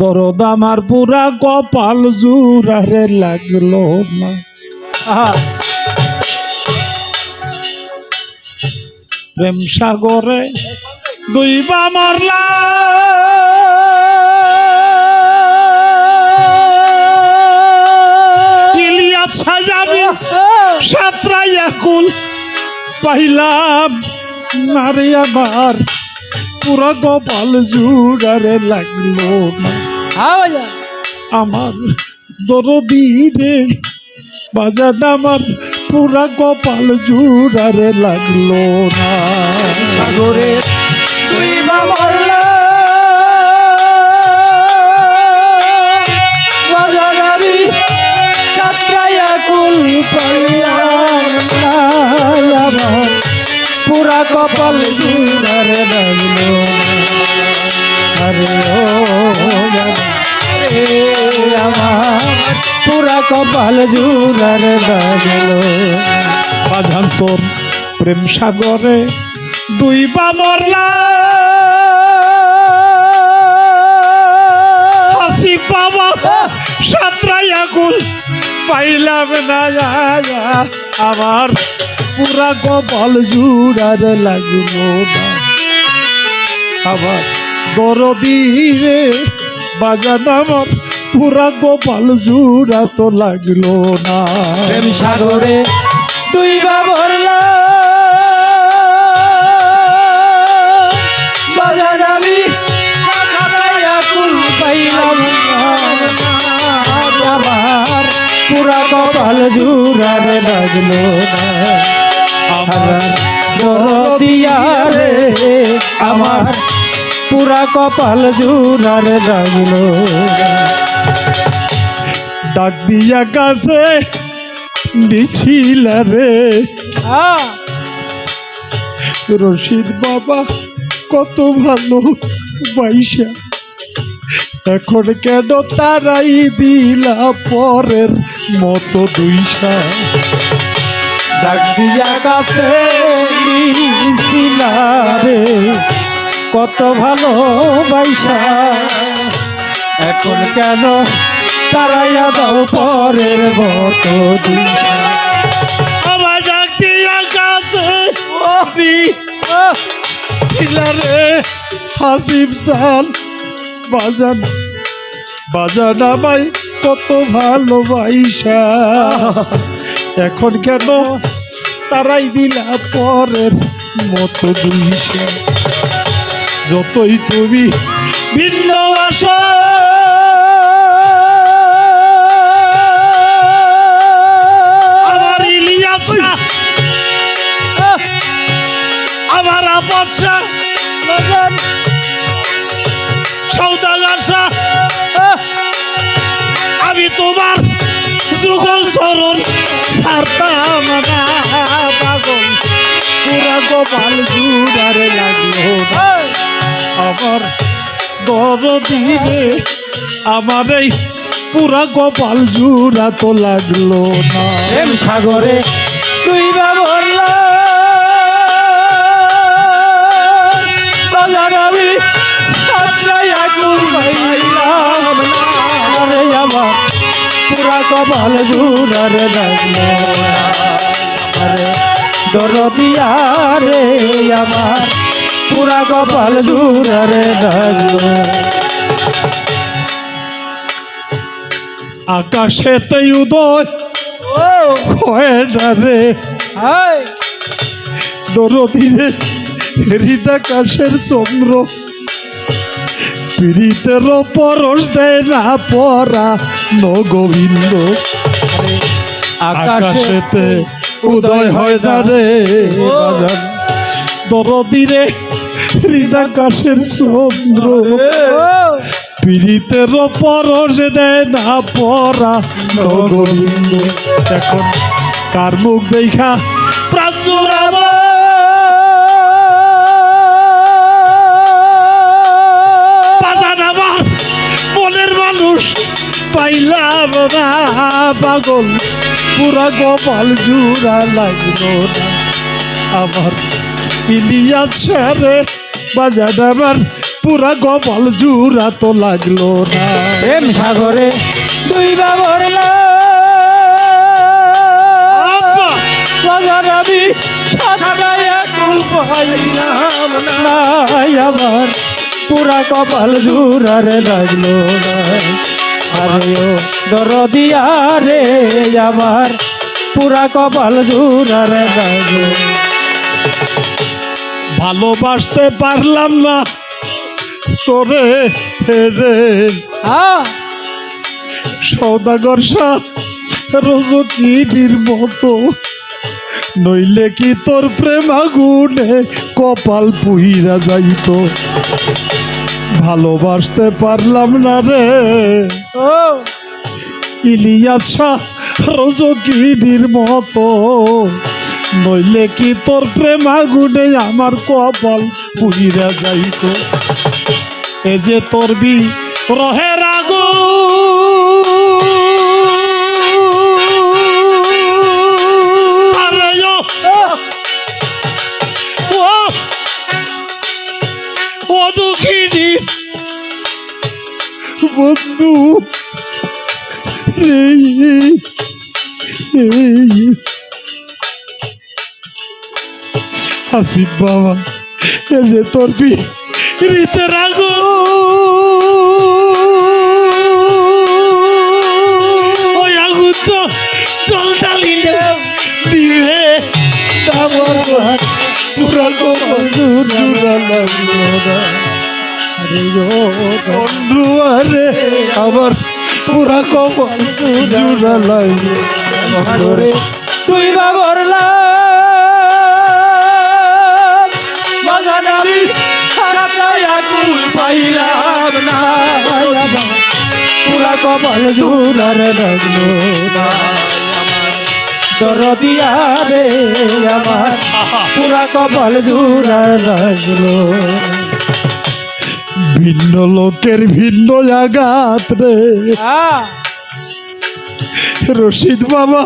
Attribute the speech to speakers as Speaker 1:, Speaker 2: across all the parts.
Speaker 1: দরদ আমার পুরা কপাল জুরারে লাগল না। প্রেম সাগরে দুইবা মারলা। ইলিয়াস সাজাবি, সাতরাইয়া কুল পাইলাম নারে আমার পুরা কপাল জুড়ারে লাগল। আমার দরদি রে বাজার আমার পুরা কপাল জুড়ারে লাগল না।
Speaker 2: সাগরে তুই বা মরলা কপাল জুড়ারে লাগল আরে পুরা কপাল জুড়ারে লাগল
Speaker 1: তোর প্রেম সাগরে দুই বামরলা হাসি পাইলাম না আমার পুরা কপাল জুড়ারে লাগল না আমার দরদি রে, বাজান আমার, পুরা কপাল জুড়া তো লাগল না।
Speaker 2: প্রেম সাগরে তুই বা ভরলা বাজার আমি পাইলাম। আমার পুরা কপাল জুড়ারে লাগল না। আমার রে আমার পুরা কপাল জুড়ারে লাগল।
Speaker 1: ডাক দিয়া কাছে দিছিল রে। রশিদ বাবা কত ভালো বাইসা এখন কেন তারাই দিলা পরের মতো দুইশা?
Speaker 2: ডাক দিয়া কাছে রে। কত ভালো বাইসা এখন কেন তারাইয়া দাও পরের মতো।
Speaker 1: আমার ডাক দিয়া কাছে ছিল রে। হাসিব সাল বাজান। বাজান আমায় কত ভালোবাসা। এখন কেন তারাই দিলা পরের মতো দুইশা? যতই তুমি ভিন্ন আসা। আমার ইলিয়াসা, আমার আপসা সৌদাগারসা গোপাল জুড়ারে লাগল আমার দরদিনে আমার এই পুরা গোপাল জুড়া তো লাগল না।
Speaker 2: সাগরে তুই বা ভরলা আমি আমার পুরা কপাল জুড়ারে লাগল না। দরদিয়া রে আমার পুরা কপাল জুড়ারে লাগল
Speaker 1: আকাশেতে উদয় হয় না রে দরদিনে হৃদাকাশের চন্দ্র। পীড়িতের পরশ দেয় না পরা ন গোবিন্দ আকাশেতে উদয় হয় না রে। বাজান। দরদিনে হৃদাকাশের চন্দ্র পীড়িতের পরশ দেয় না পরা ন গোবিন্দ এখন কার মুখ দেখা মনের মানুষ পাইলাম না পাগল। পুরা গোপাল জুড়া লাগল না। আমার ইলিয়াস রে বাজার আমার পুরা গপাল জুরা তো লাগল না।
Speaker 2: প্রেম সাগরে দুই বাবরলা আমি আমার পুরা কপাল জুরারে লাগল না। আরে ও দরদিয়া রে আমার পুরা কপাল জুরারে
Speaker 1: ভালোবাসতে পারলাম না তোরে রে সৌদাগর শাহ রজকিনীর মতো। নইলে কি তোর প্রেম আগুনে কপাল পুইরা যাইতো? ভালোবাসতে পারলাম না রে। ইলিয়াস রজকিনীর মতো। নইলে কি তোর প্রেম আগুনে আমার কপাল পুইরা যাইতো? এ যে তোর বি রহে রাগু ও দুঃখিনী। বন্ধু। হাসিব বাবা এ যে তোর রীতে রাগু। ওই আগুন জল ডালিলে দিবে।
Speaker 2: আমার
Speaker 1: পুরা জুড়া লাগল না। বন্ধু, আরে আমার পুরা কপাল
Speaker 2: তুই পুরা কপাল জুরার লাগল না। দরদিয়া রে আমার পুরা কপাল জুরার লাগল
Speaker 1: ভিন্ন লোকের ভিন্ন আঘাত রে। রশিদ বাবা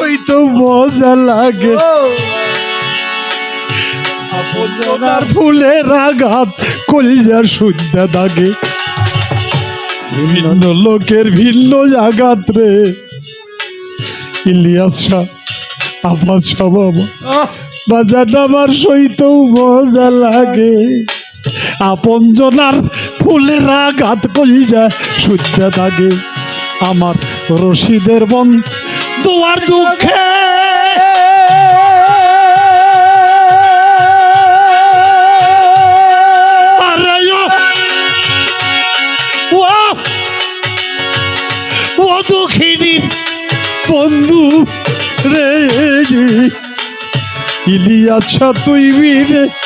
Speaker 1: ওই তো মজা লাগে। আপনার ফুলের আঘাত কলিজার সুন্দা দাগে। ভিন্ন লোকের ভিন্ন আঘাত রে। ইলিয়াস শাহ আমার সব বাজার আমার সইতেও মজা লাগে। আপন জনার ফুলের আঘাত যায় সুন্দা থাকে আমার রশিদের বন দুয়ার দুঃখে। ও বন্ধু রে। ইলিয়াছা, তুই বিনে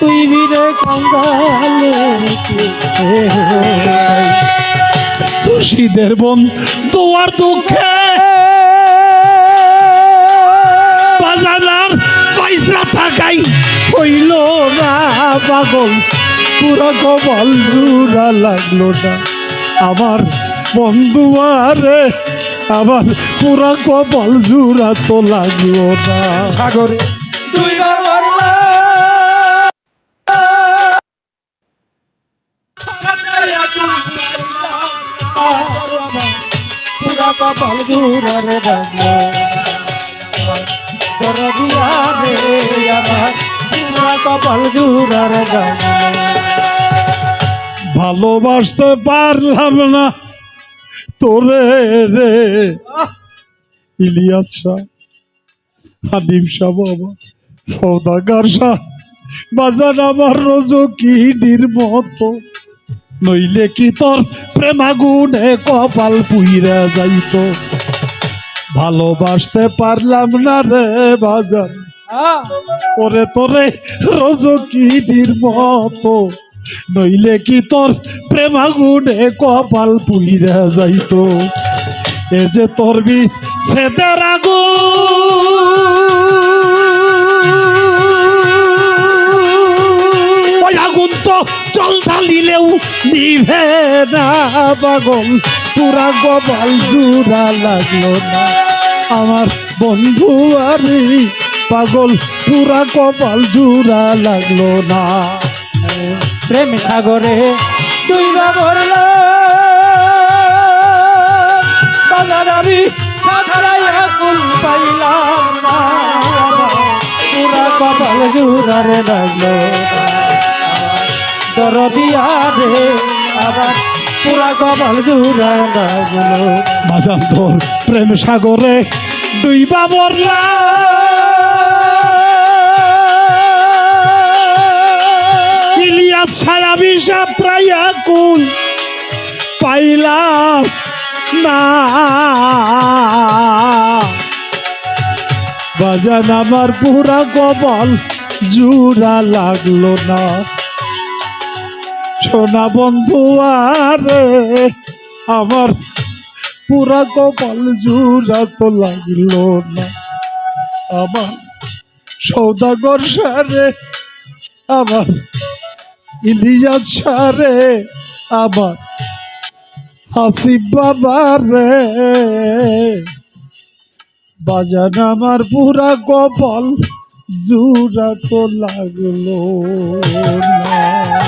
Speaker 2: তুই বিনে কঙ্গালে
Speaker 1: রশিদের বন দুয়ার দুঃখে। বাজানার পয়সা থাকাই হইল না পাগল। পুরো কবল জুড়া লাগল না। আমার বন্ধু আরে আমার পুরা কপাল জুড়া তো লাগল না।
Speaker 2: সাগরে তুই কপাল দরদিয়া রে
Speaker 1: ভালোবাসতে পারলাম না তোরে রে। ইলিয়াস শাহ হানিফ শাহ বাবা, সৌদাগার শাহ, বাজার আমার রজকিনীর মতো। নইলে কি তোর প্রেমাগুনে কপাল পুইরা যাইতো? ভালোবাসতে পারলাম না রে বাজার। ওরে তোরে রজকিনীর মতো। নইলে কি তোর প্রেমাগুনে কপাল পুইরা যাইত? এ যে তোর বিষ, সেদের আগুন। জল ঢালিলেও নিভে না পাগল পুরা গোপাল জুড়া লাগল না। আমার বন্ধু আরে পাগল পুরা কপাল জুড়া লাগল না।
Speaker 2: প্রেম সাগরে দুইবা ভরল আমি পাইলাম পুরা কপাল জুড়ারে লাগল দরদিয়া
Speaker 1: প্রেম সাগরে দুইবা বরলা ইলিয়াস ছায়া বিষা প্রায় কুল পাইলাম না। বাজান আমার পুরা কপাল জুড়া লাগল না। সোনা বন্ধু, আরে আমার পুরা কপাল জুড়া তো লাগল না। আমার সৌদাগর সারে, আমার ইলিয়াস সারে, আমার হাসিব বাবা রে। বাজান আমার পুরা কপাল জুড়া তো লাগল না।